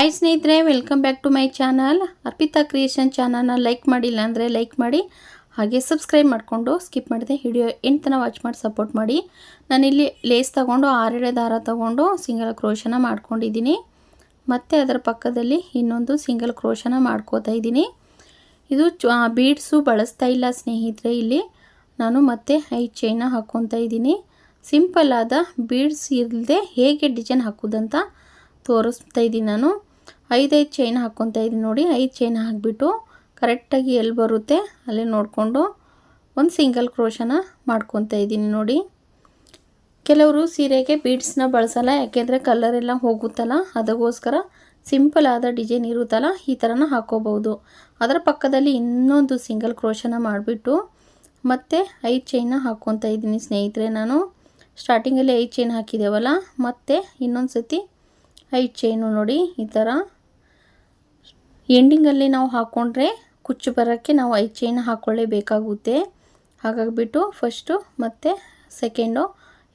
Hi ಸ್ನೇಹಿತರೆ welcome back to my channel Arpita creation ಚಾನಲ್ನ like ಮಾಡಿಲ್ಲ ಅಂದರೆ ಲೈಕ್ ಮಾಡಿ. ಹಾಗೆ ಸಬ್ಸ್ಕ್ರೈಬ್ ಮಾಡಿಕೊಂಡು ಸ್ಕಿಪ್ ಮಾಡಿದೆ. ವಿಡಿಯೋ ಎಂಟು ತನಕ ವಾಚ್ ಮಾಡಿ ಸಪೋರ್ಟ್ ಮಾಡಿ. ನಾನಿಲ್ಲಿ ಲೇಸ್ ತಗೊಂಡು, ಆರೆಳೆ ದಾರ ತಗೊಂಡು ಸಿಂಗಲ್ ಕ್ರೋಶನ ಮಾಡ್ಕೊಂಡಿದ್ದೀನಿ. ಮತ್ತು ಅದರ ಪಕ್ಕದಲ್ಲಿ ಇನ್ನೊಂದು ಸಿಂಗಲ್ ಕ್ರೋಶನ ಮಾಡ್ಕೋತಾ ಇದ್ದೀನಿ. ಇದು ಬೀಡ್ಸು ಬಳಸ್ತಾ ಇಲ್ಲ ಸ್ನೇಹಿತರೆ ಇಲ್ಲಿ. ನಾನು ಮತ್ತೆ ಐ ಚೈನ ಹಾಕ್ಕೊತಾ ಇದ್ದೀನಿ. ಸಿಂಪಲ್ ಆದ ಬೀಡ್ಸ್ ಇಲ್ಲದೆ ಹೇಗೆ ಡಿಸೈನ್ ಹಾಕೋದಂತ ತೋರಿಸ್ತಾ ಇದ್ದೀನಿ ನಾನು. ಐದೈದು ಚೈನ್ ಹಾಕ್ಕೊತಾ ಇದ್ದೀನಿ ನೋಡಿ, ಐದು ಚೈನ್ ಹಾಕಿಬಿಟ್ಟು ಕರೆಕ್ಟಾಗಿ ಎಲ್ಲಿ ಬರುತ್ತೆ ಅಲ್ಲೇ ನೋಡಿಕೊಂಡು ಒಂದು ಸಿಂಗಲ್ ಕ್ರೋಶನ ಮಾಡ್ಕೊತಾ ಇದ್ದೀನಿ ನೋಡಿ. ಕೆಲವರು ಸೀರೆಗೆ ಬೀಡ್ಸ್ನ ಬಳಸಲ್ಲ, ಯಾಕೆಂದರೆ ಕಲರ್ ಎಲ್ಲ ಹೋಗುತ್ತಲ್ಲ, ಅದಕ್ಕೋಸ್ಕರ ಸಿಂಪಲ್ ಆದ ಡಿಸೈನ್ ಇರುತ್ತಲ್ಲ, ಈ ಥರನ ಹಾಕೋಬಹುದು ಅದರ ಪಕ್ಕದಲ್ಲಿ ಇನ್ನೊಂದು ಸಿಂಗಲ್ ಕ್ರೋಶನ ಮಾಡಿಬಿಟ್ಟು ಮತ್ತೆ ಐದು ಚೈನ್ನ ಹಾಕ್ಕೊತಾ ಇದ್ದೀನಿ ಸ್ನೇಹಿತರೆ ನಾನು. ಸ್ಟಾರ್ಟಿಂಗಲ್ಲಿ ಐದು ಚೈನ್ ಹಾಕಿದ್ದೇವಲ್ಲ ಮತ್ತೆ ಇನ್ನೊಂದು ಸತಿ ಐದು ಚೈನು ನೋಡಿ ಈ ಥರ ಎಂಡಿಂಗಲ್ಲಿ ನಾವು ಹಾಕ್ಕೊಂಡ್ರೆ ಕುಚ್ಚು ಬರೋಕ್ಕೆ ನಾವು ಐದು ಚೈನ್ ಹಾಕ್ಕೊಳ್ಳೇಬೇಕಾಗುತ್ತೆ ಹಾಗಾಗಿಬಿಟ್ಟು ಫಸ್ಟು ಮತ್ತು ಸೆಕೆಂಡು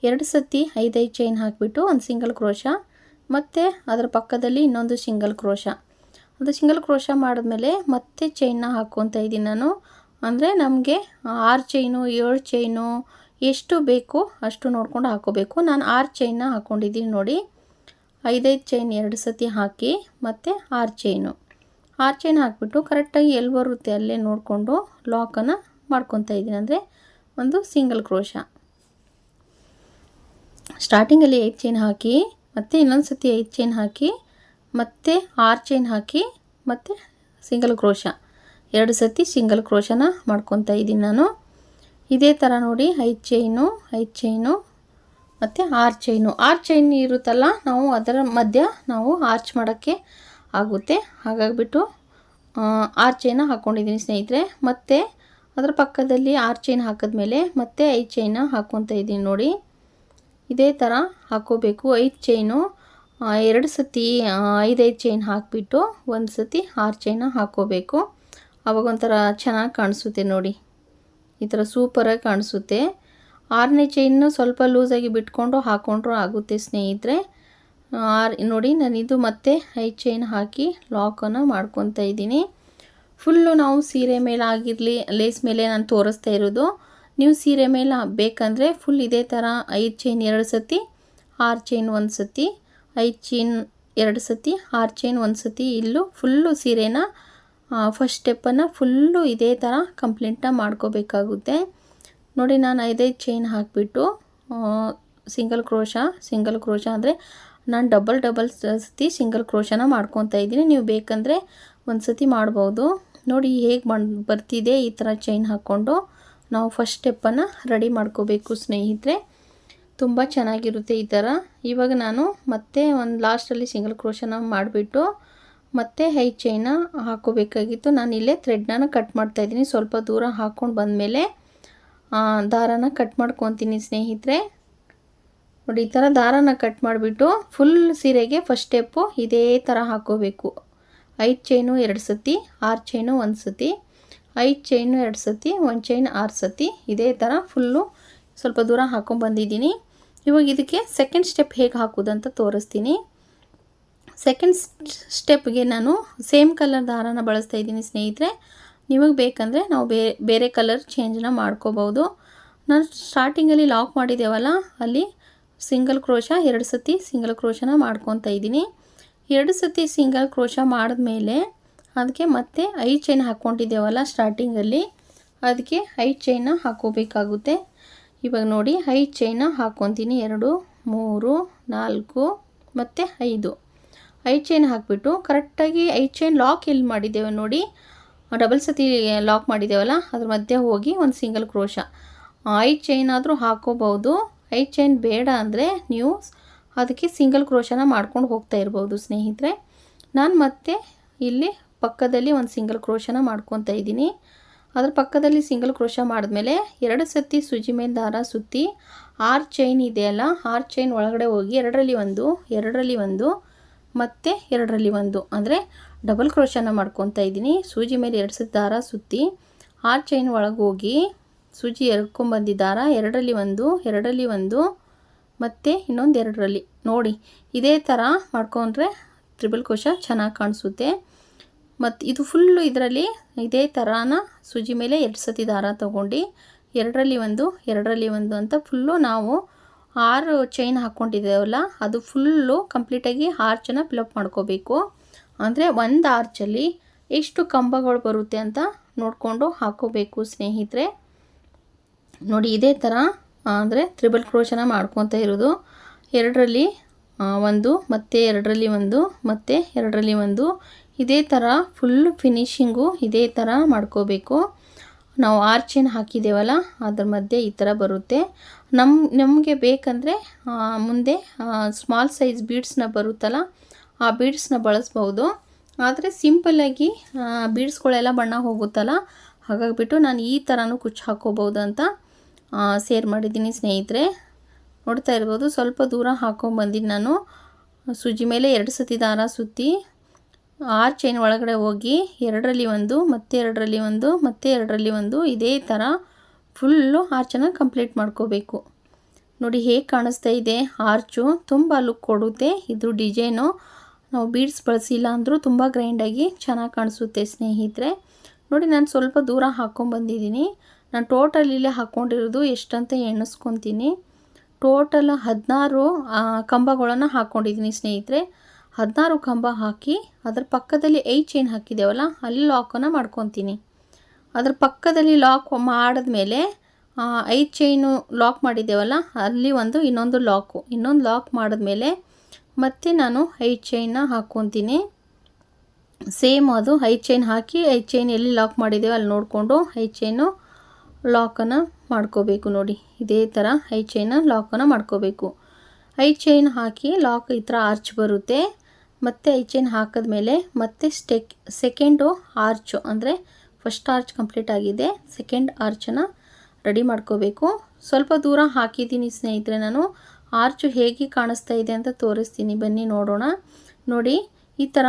ಎರಡು ಸತಿ ಐದೈದು ಚೈನ್ ಹಾಕಿಬಿಟ್ಟು ಒಂದು ಸಿಂಗಲ್ ಕ್ರೋಶ ಮತ್ತು ಅದರ ಪಕ್ಕದಲ್ಲಿ ಇನ್ನೊಂದು ಸಿಂಗಲ್ ಕ್ರೋಶ ಅದು ಸಿಂಗಲ್ ಕ್ರೋಶ ಮಾಡಿದ್ಮೇಲೆ ಮತ್ತೆ ಚೈನ್ನ ಹಾಕ್ಕೊತ ಇದ್ದೀನಿ ನಾನು. ಅಂದರೆ ನಮಗೆ ಆರು ಚೈನು ಏಳು ಚೈನು ಎಷ್ಟು ಬೇಕು ಅಷ್ಟು ನೋಡ್ಕೊಂಡು ಹಾಕೋಬೇಕು ನಾನು ಆರು ಚೈನ್ನ ಹಾಕ್ಕೊಂಡಿದ್ದೀನಿ ನೋಡಿ. ಐದೈದು ಚೈನ್ ಎರಡು ಸತಿ ಹಾಕಿ ಮತ್ತು ಆರು ಚೈನು ಆರು ಚೈನ್ ಹಾಕಿಬಿಟ್ಟು ಕರೆಕ್ಟಾಗಿ ಎಲ್ಲಿ ಬರುತ್ತೆ ಅಲ್ಲೇ ನೋಡಿಕೊಂಡು ಲಾಕನ್ನು ಮಾಡ್ಕೊತಾ ಇದ್ದೀನಿ. ಅಂದರೆ ಒಂದು ಸಿಂಗಲ್ ಕ್ರೋಶ. ಸ್ಟಾರ್ಟಿಂಗಲ್ಲಿ ಐದು ಚೈನ್ ಹಾಕಿ, ಮತ್ತು ಇನ್ನೊಂದು ಸತಿ ಐದು ಚೈನ್ ಹಾಕಿ, ಮತ್ತು ಆರು ಚೈನ್ ಹಾಕಿ, ಮತ್ತು ಸಿಂಗಲ್ ಕ್ರೋಶ. ಎರಡು ಸತಿ ಸಿಂಗಲ್ ಕ್ರೋಶನ ಮಾಡ್ಕೊತಾ ಇದ್ದೀನಿ ನಾನು. ಇದೇ ಥರ ನೋಡಿ ಐದು ಚೈನು ಐದು ಚೈನು ಮತ್ತು ಆರು ಚೈನು ಆರು ಚೈನ್ ಇರುತ್ತಲ್ಲ, ನಾವು ಅದರ ಮಧ್ಯ ನಾವು ಆರ್ಚ್ ಮಾಡೋಕ್ಕೆ ಆಗುತ್ತೆ. ಹಾಗಾಗಿಬಿಟ್ಟು ಆರು ಚೈನ ಹಾಕ್ಕೊಂಡಿದ್ದೀನಿ ಸ್ನೇಹಿತರೆ. ಮತ್ತು ಅದರ ಪಕ್ಕದಲ್ಲಿ ಆರು ಚೈನ್ ಹಾಕಿದ್ಮೇಲೆ ಮತ್ತೆ ಐದು ಚೈನ ಹಾಕ್ಕೊತಾ ಇದ್ದೀನಿ ನೋಡಿ. ಇದೇ ಥರ ಹಾಕ್ಕೋಬೇಕು ಐದು ಚೈನು ಎರಡು ಸತಿ ಐದೈದು ಚೈನ್ ಹಾಕಿಬಿಟ್ಟು ಒಂದು ಸತಿ ಆರು ಚೈನ ಹಾಕ್ಕೋಬೇಕು ಅವಾಗ ಒಂಥರ ಚೆನ್ನಾಗಿ ಕಾಣಿಸುತ್ತೆ ನೋಡಿ. ಈ ಥರ ಸೂಪರಾಗಿ ಕಾಣಿಸುತ್ತೆ. ಆರನೇ ಚೈನ್ನು ಸ್ವಲ್ಪ ಲೂಸಾಗಿ ಬಿಟ್ಕೊಂಡು ಹಾಕ್ಕೊಂಡ್ರೂ ಆಗುತ್ತೆ ಸ್ನೇಹಿತರೆ. ಆರು, ನೋಡಿ ನಾನಿದು ಮತ್ತೆ ಐದು ಚೈನ್ ಹಾಕಿ ಲಾಕನ್ನು ಮಾಡ್ಕೊತಾ ಇದ್ದೀನಿ. ಫುಲ್ಲು ನಾವು ಸೀರೆ ಮೇಲೆ ಆಗಿರಲಿ ಲೇಸ್ ಮೇಲೆ ನಾನು ತೋರಿಸ್ತಾ ಇರೋದು. ನೀವು ಸೀರೆ ಮೇಲೆ ಬೇಕಂದರೆ ಫುಲ್ ಇದೇ ಥರ ಐದು ಚೈನ್ ಎರಡು ಸತಿ, ಆರು ಚೈನ್ ಒಂದು ಸತಿ, ಐದು ಚೈನ್ ಎರಡು ಸತಿ, ಆರು ಚೈನ್ ಒಂದು ಸತಿ ಇಲ್ಲೂ ಫುಲ್ಲು ಸೀರೆನ ಫಸ್ಟ್ ಸ್ಟೆಪ್ಪನ್ನು ಫುಲ್ಲು ಇದೇ ಥರ ಕಂಪ್ಲೀಟಾಗಿ ಮಾಡ್ಕೋಬೇಕಾಗುತ್ತೆ. ನೋಡಿ, ನಾನು ಐದೈದು ಚೈನ್ ಹಾಕಿಬಿಟ್ಟು ಸಿಂಗಲ್ ಕ್ರೋಶ ಸಿಂಗಲ್ ಕ್ರೋಶ ಅಂದರೆ ನಾನು ಡಬಲ್ ಡಬಲ್ ಸತಿ ಸಿಂಗಲ್ ಕ್ರೋಶನ ಮಾಡ್ಕೊತಾ ಇದ್ದೀನಿ. ನೀವು ಬೇಕಂದರೆ ಒಂದು ಸತಿ ಮಾಡ್ಬೋದು. ನೋಡಿ ಹೇಗೆ ಬರ್ತಿದೆ ಈ ಥರ ಚೈನ್ ಹಾಕ್ಕೊಂಡು ನಾವು ಫಸ್ಟ್ ಸ್ಟೆಪ್ಪನ್ನು ರೆಡಿ ಮಾಡ್ಕೋಬೇಕು ಸ್ನೇಹಿತರೆ. ತುಂಬ ಚೆನ್ನಾಗಿರುತ್ತೆ ಈ ಥರ ಇವಾಗ ನಾನು ಮತ್ತೆ ಒಂದು ಲಾಸ್ಟಲ್ಲಿ ಸಿಂಗಲ್ ಕ್ರೋಶನ ಮಾಡಿಬಿಟ್ಟು ಮತ್ತೆ ಹೈ ಚೈನ ಹಾಕೋಬೇಕಾಗಿತ್ತು. ನಾನು ಇಲ್ಲೇ ಥ್ರೆಡ್ನ ಕಟ್ ಮಾಡ್ತಾಯಿದ್ದೀನಿ ಸ್ವಲ್ಪ ದೂರ ಹಾಕ್ಕೊಂಡು ಬಂದಮೇಲೆ ದಾರನ ಕಟ್ ಮಾಡ್ಕೊತೀನಿ ಸ್ನೇಹಿತರೆ. ನೋಡಿ, ಈ ಥರ ದಾರನ ಕಟ್ ಮಾಡಿಬಿಟ್ಟು ಫುಲ್ ಸೀರೆಗೆ ಫಸ್ಟ್ ಸ್ಟೆಪ್ಪು ಇದೇ ಥರ ಹಾಕೋಬೇಕು. ಐದು ಚೈನು ಎರಡು ಸತಿ, ಆರು ಚೈನು ಒಂದು ಸತಿ, ಐದು ಚೈನು ಎರಡು ಸತಿ, ಒಂದು ಚೈನ್ ಆರು ಸತಿ, ಇದೇ ಥರ ಫುಲ್ಲು ಸ್ವಲ್ಪ ದೂರ ಹಾಕೊಂಡ್ಬಂದಿದ್ದೀನಿ ಇವಾಗ ಇದಕ್ಕೆ ಸೆಕೆಂಡ್ ಸ್ಟೆಪ್ ಹೇಗೆ ಹಾಕೋದಂತ ತೋರಿಸ್ತೀನಿ. ಸೆಕೆಂಡ್ ಸ್ಟೆಪ್ಗೆ ನಾನು ಸೇಮ್ ಕಲರ್ ದಾರನ ಬಳಸ್ತಾ ಇದ್ದೀನಿ ಸ್ನೇಹಿತರೆ. ನಿಮಗೆ ಬೇಕಂದರೆ ನಾವು ಬೇರೆ ಕಲರ್ ಚೇಂಜನ್ನ ಮಾಡ್ಕೋಬೋದು. ನಾನು ಸ್ಟಾರ್ಟಿಂಗಲ್ಲಿ ಲಾಕ್ ಮಾಡಿದ್ದೇವಲ್ಲ, ಅಲ್ಲಿ ಸಿಂಗಲ್ ಕ್ರೋಶ, ಎರಡು ಸತಿ ಸಿಂಗಲ್ ಕ್ರೋಶನ ಮಾಡ್ಕೊತಾ ಇದ್ದೀನಿ. ಎರಡು ಸತಿ ಸಿಂಗಲ್ ಕ್ರೋಶ ಮಾಡಿದ್ಮೇಲೆ ಅದಕ್ಕೆ ಮತ್ತೆ ಐ ಚೈನ್ ಹಾಕ್ಕೊಂಡಿದ್ದೇವಲ್ಲ ಸ್ಟಾರ್ಟಿಂಗಲ್ಲಿ, ಅದಕ್ಕೆ ಐ ಚೈನ ಹಾಕೋಬೇಕಾಗುತ್ತೆ. ಇವಾಗ ನೋಡಿ ಐ ಚೈನ ಹಾಕ್ಕೊತೀನಿ. ಎರಡು, ಮೂರು, ನಾಲ್ಕು, ಮತ್ತು ಐದು. ಐ ಚೈನ್ ಹಾಕಿಬಿಟ್ಟು ಕರೆಕ್ಟಾಗಿ ಐದು ಚೈನ್ ಲಾಕ್ ಎಲ್ಲಿ ಮಾಡಿದ್ದೇವೆ ನೋಡಿ. ಡಬಲ್ ಸತಿ ಲಾಕ್ ಮಾಡಿದ್ದೇವಲ್ಲ, ಅದ್ರ ಮಧ್ಯೆ ಹೋಗಿ ಒಂದು ಸಿಂಗಲ್ ಕ್ರೋಶ. ಐ ಚೈನ್ ಆದರೂ ಹಾಕೋಬಹುದು. ಐದು ಚೈನ್ ಬೇಡ ಅಂದರೆ ನೀವು ಅದಕ್ಕೆ ಸಿಂಗಲ್ ಕ್ರೋಶನ ಮಾಡ್ಕೊಂಡು ಹೋಗ್ತಾ ಇರ್ಬೋದು ಸ್ನೇಹಿತರೆ. ನಾನು ಮತ್ತೆ ಇಲ್ಲಿ ಪಕ್ಕದಲ್ಲಿ ಒಂದು ಸಿಂಗಲ್ ಕ್ರೋಶನ ಮಾಡ್ಕೊತಾ ಇದ್ದೀನಿ. ಅದ್ರ ಪಕ್ಕದಲ್ಲಿ ಸಿಂಗಲ್ ಕ್ರೋಶ ಮಾಡಿದ್ಮೇಲೆ ಎರಡು ಸತಿ ಸುಜಿ ಮೇಲೆ ದಾರ ಸುತ್ತಿ ಆರು ಚೈನ್ ಇದೆಯಲ್ಲ ಆರು ಚೈನ್ ಒಳಗಡೆ ಹೋಗಿ ಎರಡರಲ್ಲಿ ಒಂದು ಎರಡರಲ್ಲಿ ಒಂದು, ಮತ್ತು ಎರಡರಲ್ಲಿ ಒಂದು ಅಂದರೆ ಡಬಲ್ ಕ್ರೋಶನ ಮಾಡ್ಕೊತಾ ಇದ್ದೀನಿ. ಸೂಜಿ ಮೇಲೆ ಎರಡು ಸತಿ ದಾರ ಸುತ್ತಿ ಆರು ಚೈನ್ ಒಳಗೆ ಹೋಗಿ ಸೂಜಿ ಎರ್ಕೊಂಬಂದಿ ದಾರ ಎರಡರಲ್ಲಿ ಒಂದು ಎರಡರಲ್ಲಿ ಒಂದು, ಮತ್ತು ಇನ್ನೊಂದು ಎರಡರಲ್ಲಿ. ನೋಡಿ, ಇದೇ ಥರ ಮಾಡ್ಕೊಂಡ್ರೆ ತ್ರಿಬಲ್ ಕೋಶ ಚೆನ್ನಾಗಿ ಕಾಣಿಸುತ್ತೆ. ಮತ್ತು ಇದು ಫುಲ್ಲು ಇದರಲ್ಲಿ ಇದೇ ಥರನ ಸೂಜಿ ಮೇಲೆ ಎರಡು ಸತಿ ದಾರ ತೊಗೊಂಡು, ಎರಡರಲ್ಲಿ ಒಂದು ಎರಡರಲ್ಲಿ ಒಂದು ಅಂತ ಫುಲ್ಲು ನಾವು ಆರು ಚೈನ್ ಹಾಕ್ಕೊಂಡಿದ್ದೇವಲ್ಲ ಅದು ಫುಲ್ಲು ಕಂಪ್ಲೀಟಾಗಿ ಆರ್ಚನ್ನ ಫಿಲಪ್ ಮಾಡ್ಕೋಬೇಕು. ಅಂದರೆ ಒಂದು ಆರ್ಚಲ್ಲಿ ಎಷ್ಟು ಕಂಬಗಳು ಬರುತ್ತೆ ಅಂತ ನೋಡಿಕೊಂಡು ಹಾಕೋಬೇಕು ಸ್ನೇಹಿತರೆ. ನೋಡಿ, ಇದೇ ಥರ ಅಂದರೆ ತ್ರಿಬಲ್ ಕ್ರೋಶನ ಮಾಡ್ಕೊತ ಇರೋದು. ಎರಡರಲ್ಲಿ ಒಂದು, ಮತ್ತೆ ಎರಡರಲ್ಲಿ ಒಂದು, ಮತ್ತೆ ಎರಡರಲ್ಲಿ ಒಂದು. ಇದೇ ಥರ ಫುಲ್ ಫಿನಿಶಿಂಗು ಇದೇ ಥರ ಮಾಡ್ಕೋಬೇಕು. ನಾವು ಆರ್ಚೇನು ಹಾಕಿದ್ದೇವಲ್ಲ ಅದ್ರ ಮಧ್ಯೆ ಈ ಥರ ಬರುತ್ತೆ. ನಮ್ಮ ನಮಗೆ ಬೇಕಂದರೆ ಮುಂದೆ ಸ್ಮಾಲ್ ಸೈಜ್ ಬೀಡ್ಸ್ನ ಬರುತ್ತಲ್ಲ, ಆ ಬೀಡ್ಸ್ನ ಬಳಸ್ಬೌದು ಆದರೆ ಸಿಂಪಲ್ಲಾಗಿ ಬೀಡ್ಸ್ಗಳೆಲ್ಲ ಬಣ್ಣ ಹೋಗುತ್ತಲ್ಲ, ಹಾಗಾಗಿಬಿಟ್ಟು ನಾನು ಈ ಥರನೂ ಕುಚ್ಚು ಹಾಕೋಬೋದು ಅಂತ ಸೇರ್ ಮಾಡಿದ್ದೀನಿ ಸ್ನೇಹಿತರೆ. ನೋಡ್ತಾ ಇರ್ಬೋದು, ಸ್ವಲ್ಪ ದೂರ ಹಾಕೊಂಬಂದಿದ್ದು ನಾನು. ಸೂಜಿ ಮೇಲೆ ಎರಡು ಸತಿ ದಾರ ಸುತ್ತಿ ಆರು ಚೈನ್ ಒಳಗಡೆ ಹೋಗಿ ಎರಡರಲ್ಲಿ ಒಂದು, ಮತ್ತೆ ಎರಡರಲ್ಲಿ ಒಂದು, ಮತ್ತೆ ಎರಡರಲ್ಲಿ ಒಂದು, ಇದೇ ಥರ ಫುಲ್ಲು ಆರ್ಚನ್ನು ಕಂಪ್ಲೀಟ್ ಮಾಡ್ಕೋಬೇಕು. ನೋಡಿ ಹೇಗೆ ಕಾಣಿಸ್ತಾ ಇದೆ ಆರ್ಚು ತುಂಬ ಲುಕ್ ಕೊಡುತ್ತೆ, ಇದು ಡಿಸೈನು ನಾವು ಬೀಡ್ಸ್ ಬಳಸಿಲ್ಲ ಅಂದರೂ ತುಂಬ ಗ್ರೈಂಡಾಗಿ ಚೆನ್ನಾಗಿ ಕಾಣಿಸುತ್ತೆ ಸ್ನೇಹಿತರೆ. ನೋಡಿ ನಾನು ಸ್ವಲ್ಪ ದೂರ ಹಾಕ್ಕೊಂಬಂದಿದ್ದೀನಿ ನಾನು ಟೋಟಲ್ ಇಲ್ಲೇ ಹಾಕ್ಕೊಂಡಿರೋದು ಎಷ್ಟಂತ ಎಣಿಸ್ಕೊತೀನಿ. ಟೋಟಲ್ ಹದಿನಾರು ಕಂಬಗಳನ್ನು ಹಾಕ್ಕೊಂಡಿದ್ದೀನಿ ಸ್ನೇಹಿತರೆ. ಹದಿನಾರು ಕಂಬ ಹಾಕಿ ಅದರ ಪಕ್ಕದಲ್ಲಿ ಐ ಚೈನ್ ಹಾಕಿದ್ದೇವಲ್ಲ, ಅಲ್ಲಿ ಲಾಕನ್ನು ಮಾಡ್ಕೊತೀನಿ. ಅದರ ಪಕ್ಕದಲ್ಲಿ ಲಾಕ್ ಮಾಡಿದ್ಮೇಲೆ ಐದು ಚೈನು ಲಾಕ್ ಮಾಡಿದ್ದೇವಲ್ಲ, ಅಲ್ಲಿ ಒಂದು ಇನ್ನೊಂದು ಲಾಕು ಇನ್ನೊಂದು ಲಾಕ್ ಮಾಡಿದ್ಮೇಲೆ ಮತ್ತೆ ನಾನು ಐದು ಚೈನ್ನ ಹಾಕ್ಕೊತೀನಿ ಸೇಮ್ ಅದು ಐದು ಚೈನ್ ಹಾಕಿ ಐದು ಚೈನ್ ಎಲ್ಲಿ ಲಾಕ್ ಮಾಡಿದ್ದೇವೆ ಅಲ್ಲಿ ನೋಡಿಕೊಂಡು ಐದು ಚೈನು ಲಾಕನ್ನು ಮಾಡ್ಕೋಬೇಕು ನೋಡಿ. ಇದೇ ಥರ ಐ ಚೈನ ಲಾಕನ್ನು ಮಾಡ್ಕೋಬೇಕು. ಐ ಚೈನ್ ಹಾಕಿ ಲಾಕ್ ಈ ಥರ ಆರ್ಚ್ ಬರುತ್ತೆ. ಮತ್ತು ಐ ಚೈನ್ ಹಾಕಿದ್ಮೇಲೆ ಮತ್ತೆ ಸ್ಟೆಕ್ ಸೆಕೆಂಡು ಆರ್ಚು ಅಂದರೆ ಫಸ್ಟ್ ಆರ್ಚ್ ಕಂಪ್ಲೀಟ್ ಆಗಿದೆ. ಸೆಕೆಂಡ್ ಆರ್ಚನ್ನು ರೆಡಿ ಮಾಡ್ಕೋಬೇಕು. ಸ್ವಲ್ಪ ದೂರ ಹಾಕಿದ್ದೀನಿ ಸ್ನೇಹಿತರೆ ನಾನು. ಆರ್ಚು ಹೇಗೆ ಕಾಣಿಸ್ತಾ ಇದೆ ಅಂತ ತೋರಿಸ್ತೀನಿ. ಬನ್ನಿ ನೋಡೋಣ. ನೋಡಿ, ಈ ಥರ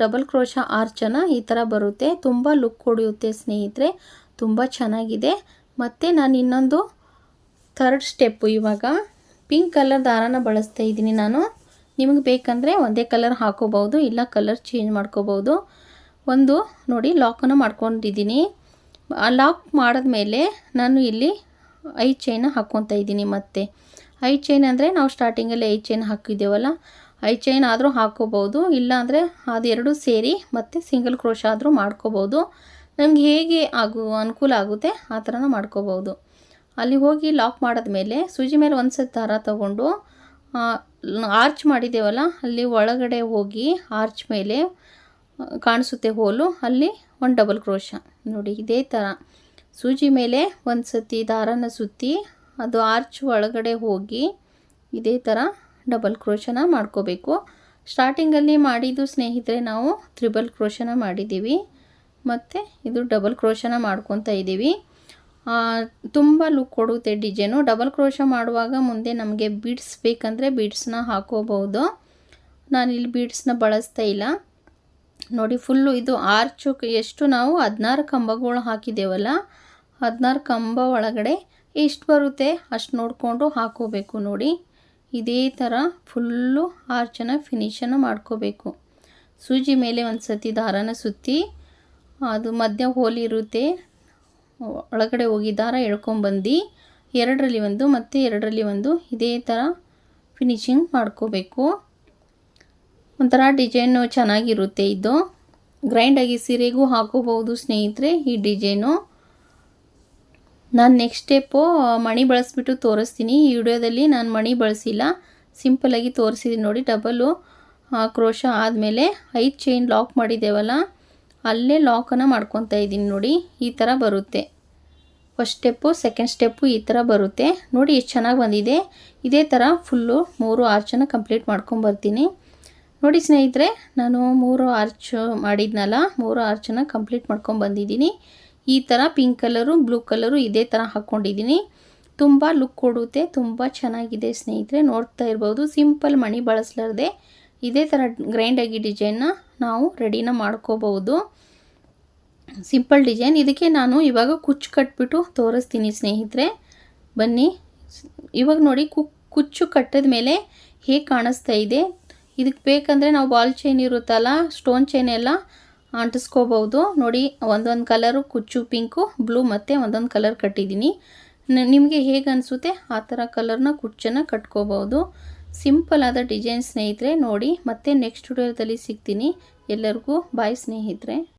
ಡಬಲ್ ಕ್ರೋಶ ಆರ್ಚನ್ನು ಈ ಥರ ಬರುತ್ತೆ. ತುಂಬ ಲುಕ್ ಹೊಡೆಯುತ್ತೆ ಸ್ನೇಹಿತರೆ. ತುಂಬ ಚೆನ್ನಾಗಿದೆ. ಮತ್ತು ನಾನು ಇನ್ನೊಂದು ಥರ್ಡ್ ಸ್ಟೆಪ್ಪು ಇವಾಗ ಪಿಂಕ್ ಕಲರ್ ದಾರಾನ ಬಳಸ್ತಾ ಇದ್ದೀನಿ ನಾನು. ನಿಮಗೆ ಬೇಕಂದರೆ ಒಂದೇ ಕಲರ್ ಹಾಕೋಬೋದು ಇಲ್ಲ ಕಲರ್ ಚೇಂಜ್ ಮಾಡ್ಕೋಬೋದು ಒಂದು ನೋಡಿ ಲಾಕನ್ನು ಮಾಡ್ಕೊಂಡಿದ್ದೀನಿ. ಆ ಲಾಕ್ ಮಾಡಿದ್ಮೇಲೆ ನಾನು ಇಲ್ಲಿ ಐ ಚೈನ ಹಾಕ್ಕೊತಾ ಇದ್ದೀನಿ ಮತ್ತೆ. ಐ ಚೈನ್ ಅಂದರೆ ನಾವು ಸ್ಟಾರ್ಟಿಂಗಲ್ಲಿ ಐ ಚೈನ್ ಹಾಕಿದ್ದೇವಲ್ಲ ಐ ಚೈನ್ ಆದರೂ ಹಾಕ್ಕೋಬೋದು ಇಲ್ಲಾಂದರೆ ಅದೆರಡು ಸೇರಿ ಮತ್ತು ಸಿಂಗಲ್ ಕ್ರೋಶ ಆದರೂ ಮಾಡ್ಕೋಬೋದು ನಮ್ಗೆ ಹೇಗೆ ಆಗು, ಅನುಕೂಲ ಆಗುತ್ತೆ, ಆ ಥರನೂ ಮಾಡ್ಕೋಬೋದು. ಅಲ್ಲಿ ಹೋಗಿ ಲಾಕ್ ಮಾಡಿದ್ಮೇಲೆ ಸೂಜಿ ಮೇಲೆ ಒಂದು ಸತಿ ದಾರ ತೊಗೊಂಡು ಆರ್ಚ್ ಮಾಡಿದ್ದೇವಲ್ಲ, ಅಲ್ಲಿ ಒಳಗಡೆ ಹೋಗಿ ಆರ್ಚ್ ಮೇಲೆ ಕಾಣಿಸುತ್ತೆ ಹೋಲು, ಅಲ್ಲಿ ಒಂದು ಡಬಲ್ ಕ್ರೋಶ ನೋಡಿ, ಇದೇ ಥರ ಸೂಜಿ ಮೇಲೆ ಒಂದು ಸತಿ ದಾರನ ಸುತ್ತಿ, ಅದು ಆರ್ಚ್ ಒಳಗಡೆ ಹೋಗಿ ಇದೇ ಥರ ಡಬಲ್ ಕ್ರೋಶನ ಮಾಡ್ಕೋಬೇಕು. ಸ್ಟಾರ್ಟಿಂಗಲ್ಲಿ ಮಾಡಿದ್ದು ಸ್ನೇಹಿತರೆ ನಾವು ತ್ರಿಬಲ್ ಕ್ರೋಶನ ಮಾಡಿದ್ದೀವಿ. ಮತ್ತು ಇದು ಡಬಲ್ ಕ್ರೋಶನ ಮಾಡ್ಕೊತಾ ಇದ್ದೀವಿ ತುಂಬ ಲುಕ್ ಕೊಡುತ್ತೆ ಡಿಜೈನು ಡಬಲ್ ಕ್ರೋಶ ಮಾಡುವಾಗ ಮುಂದೆ ನಮಗೆ ಬೀಡ್ಸ್ ಬೇಕಂದರೆ ಬೀಡ್ಸ್ನ ಹಾಕೋಬಹುದು. ನಾನಿಲ್ಲಿ ಬೀಡ್ಸ್ನ ಬಳಸ್ತಾ ಇಲ್ಲ. ನೋಡಿ ಫುಲ್ಲು ಇದು ಆರ್ಚು ಎಷ್ಟು ನಾವು ಹದಿನಾರು ಕಂಬಗಳು ಹಾಕಿದ್ದೇವಲ್ಲ, ಹದಿನಾರು ಕಂಬ ಒಳಗಡೆ ಎಷ್ಟು ಬರುತ್ತೆ ಅಷ್ಟು ನೋಡಿಕೊಂಡು ಹಾಕೋಬೇಕು ನೋಡಿ. ಇದೇ ಥರ ಫುಲ್ಲು ಆರ್ಚನ್ನು ಫಿನಿಷನ್ನು ಮಾಡ್ಕೋಬೇಕು. ಸೂಜಿ ಮೇಲೆ ಒಂದು ಸತಿ ದಾರನ ಸುತ್ತಿ ಅದು ಮಧ್ಯ ಹೋಲಿ ಇರುತ್ತೆ. ಒಳಗಡೆ ಹೋಗಿ ದಾರ ಎಳ್ಕೊಂಬಂದು ಎರಡರಲ್ಲಿ ಒಂದು, ಮತ್ತು ಎರಡರಲ್ಲಿ ಒಂದು. ಇದೇ ಥರ ಫಿನಿಶಿಂಗ್ ಮಾಡ್ಕೋಬೇಕು. ಒಂಥರ ಡಿಸೈನು ಚೆನ್ನಾಗಿರುತ್ತೆ ಇದು. ಗ್ರೈಂಡಾಗಿ ಸೀರೆಗೂ ಹಾಕೋಬಹುದು ಸ್ನೇಹಿತರೆ ಈ ಡಿಸೈನು ನಾನು ನೆಕ್ಸ್ಟ್ ಸ್ಟೆಪ್ಪು ಮಣಿ ಬಳಸಿಬಿಟ್ಟು ತೋರಿಸ್ತೀನಿ. ಈ ವಿಡಿಯೋದಲ್ಲಿ ನಾನು ಮಣಿ ಬಳಸಿಲ್ಲ. ಸಿಂಪಲಾಗಿ ತೋರಿಸಿದ್ದೀನಿ ನೋಡಿ ಡಬಲ್ಲು ಕ್ರೋಶ ಆದಮೇಲೆ ಐದು ಚೈನ್ ಲಾಕ್ ಮಾಡಿದ್ದೇವಲ್ಲ? ಅಲ್ಲೇ ಲಾಕನ್ನು ಮಾಡ್ಕೊತಾ ಇದ್ದೀನಿ ನೋಡಿ, ಈ ಥರ ಬರುತ್ತೆ. ಫಸ್ಟ್ ಸ್ಟೆಪ್ಪು ಸೆಕೆಂಡ್ ಸ್ಟೆಪ್ಪು ಈ ಥರ ಬರುತ್ತೆ. ನೋಡಿ ಎಷ್ಟು ಚೆನ್ನಾಗಿ ಬಂದಿದೆ. ಇದೇ ಥರ ಫುಲ್ಲು ಮೂರು ಆರ್ಚನ್ನು ಕಂಪ್ಲೀಟ್ ಮಾಡ್ಕೊಂಬರ್ತೀನಿ ನೋಡಿ ಸ್ನೇಹಿತರೆ, ನಾನು ಮೂರು ಆರ್ಚ್ ಮಾಡಿದ್ನಲ್ಲ, ಮೂರು ಆರ್ಚನ್ನು ಕಂಪ್ಲೀಟ್ ಮಾಡ್ಕೊಂಬಂದಿದ್ದೀನಿ ಈ ಥರ ಪಿಂಕ್ ಕಲರು ಬ್ಲೂ ಕಲರು ಇದೇ ಥರ ಹಾಕ್ಕೊಂಡಿದ್ದೀನಿ ತುಂಬ ಲುಕ್ ಕೊಡುತ್ತೆ, ತುಂಬ ಚೆನ್ನಾಗಿದೆ ಸ್ನೇಹಿತರೆ. ನೋಡ್ತಾ ಇರ್ಬೋದು ಸಿಂಪಲ್ ಮಣಿ ಬಳಸ್ಲಾರ್ದೆ ಇದೇ ಥರ ಗ್ರೈಂಡಾಗಿ ಡಿಸೈನ್ನ ನಾವು ರೆಡಿನ ಮಾಡ್ಕೋಬಹುದು. ಸಿಂಪಲ್ ಡಿಸೈನ್ ಇದಕ್ಕೆ ನಾನು ಇವಾಗ ಕುಚ್ಚು ಕಟ್ಬಿಟ್ಟು ತೋರಿಸ್ತೀನಿ ಸ್ನೇಹಿತರೆ. ಬನ್ನಿ. ಇವಾಗ ನೋಡಿ ಕು ಕುಚ್ಚು ಕಟ್ಟಿದ ಮೇಲೆ ಹೇಗೆ ಕಾಣಿಸ್ತಾ ಇದೆ. ಇದಕ್ಕೆ ಬೇಕಂದರೆ ನಾವು ಬಾಲ್ ಚೈನ್ ಇರುತ್ತಲ್ಲ ಸ್ಟೋನ್ ಚೈನ್ ಎಲ್ಲ ಅಂಟಿಸ್ಕೋಬಹುದು. ನೋಡಿ, ಒಂದೊಂದು ಕಲರು ಕುಚ್ಚು ಪಿಂಕು ಬ್ಲೂ ಮತ್ತು ಒಂದೊಂದು ಕಲರ್ ಕಟ್ಟಿದ್ದೀನಿ. ನಿಮಗೆ ಹೇಗೆ ಅನಿಸುತ್ತೆ, ಆ ಥರ ಕಲರ್ನ ಕುಚ್ಚನ್ನು ಕಟ್ಕೋಬಹುದು. ಸಿಂಪಲ್ ಆದ ಡಿಸೈನ್ ಸ್ನೇಹಿತರೆ ನೋಡಿ ಮತ್ತೆ ನೆಕ್ಸ್ಟ್ ವಿಡಿಯೋದಲ್ಲಿ ಸಿಗ್ತೀನಿ. ಎಲ್ಲರಿಗೂ ಬಾಯ್ ಸ್ನೇಹಿತರೆ.